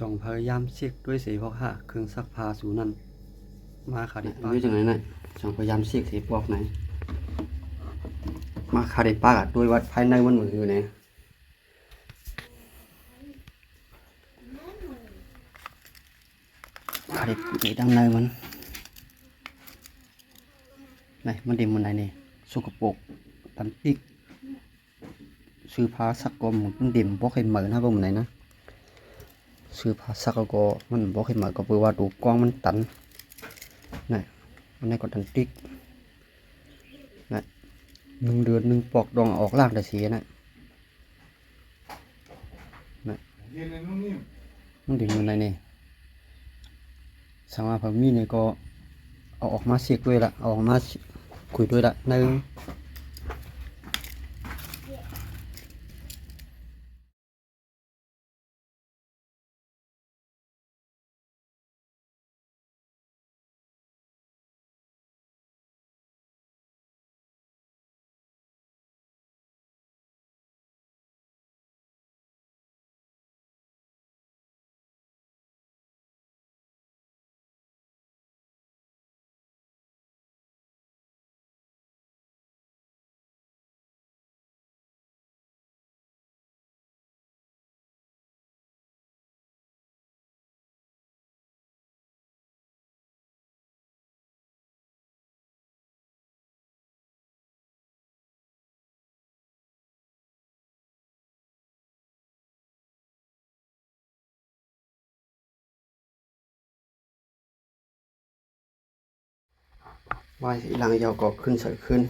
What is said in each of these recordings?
จงพยายามเช็คด้วยสีพกห้าเครื่องซักผ้าสูนั่นมาขาดิป้ายู่จังไหนน่ะจองพยายามเสียกสีปอกไหน มาคาด้ปาด้วยวัดภายในมันเหมือนอยู่ไหนคาด้ปีดังในมันไหนมันด็มมันไหนนี่สกปรกตันติกซื้อผ้าซักก็มันเด็มบอกให้เหมือนนะบ่มันไหนนะ ซื้อผ้าซักก็มันบอกให้มือนก็เพื่อว่าดูกล้องมันตันนี่มันในก็ตันติกนะหนึ่งเดือนหนึ่งปอกดองออกล่างแต่สีนะนะ Viene en un niño. มันดึงมันในนี่สังว่าพอมีนี่ก็เอาออกมาเสียกด้วยละเอาออกมาคุยด้วยละหนึ่ง วายสีหลังยาวก็ขึ้นสวยขึ้น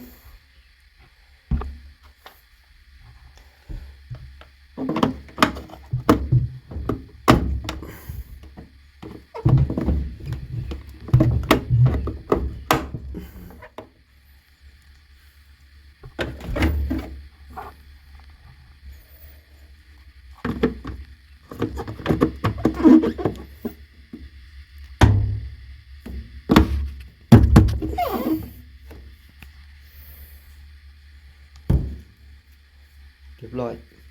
with light.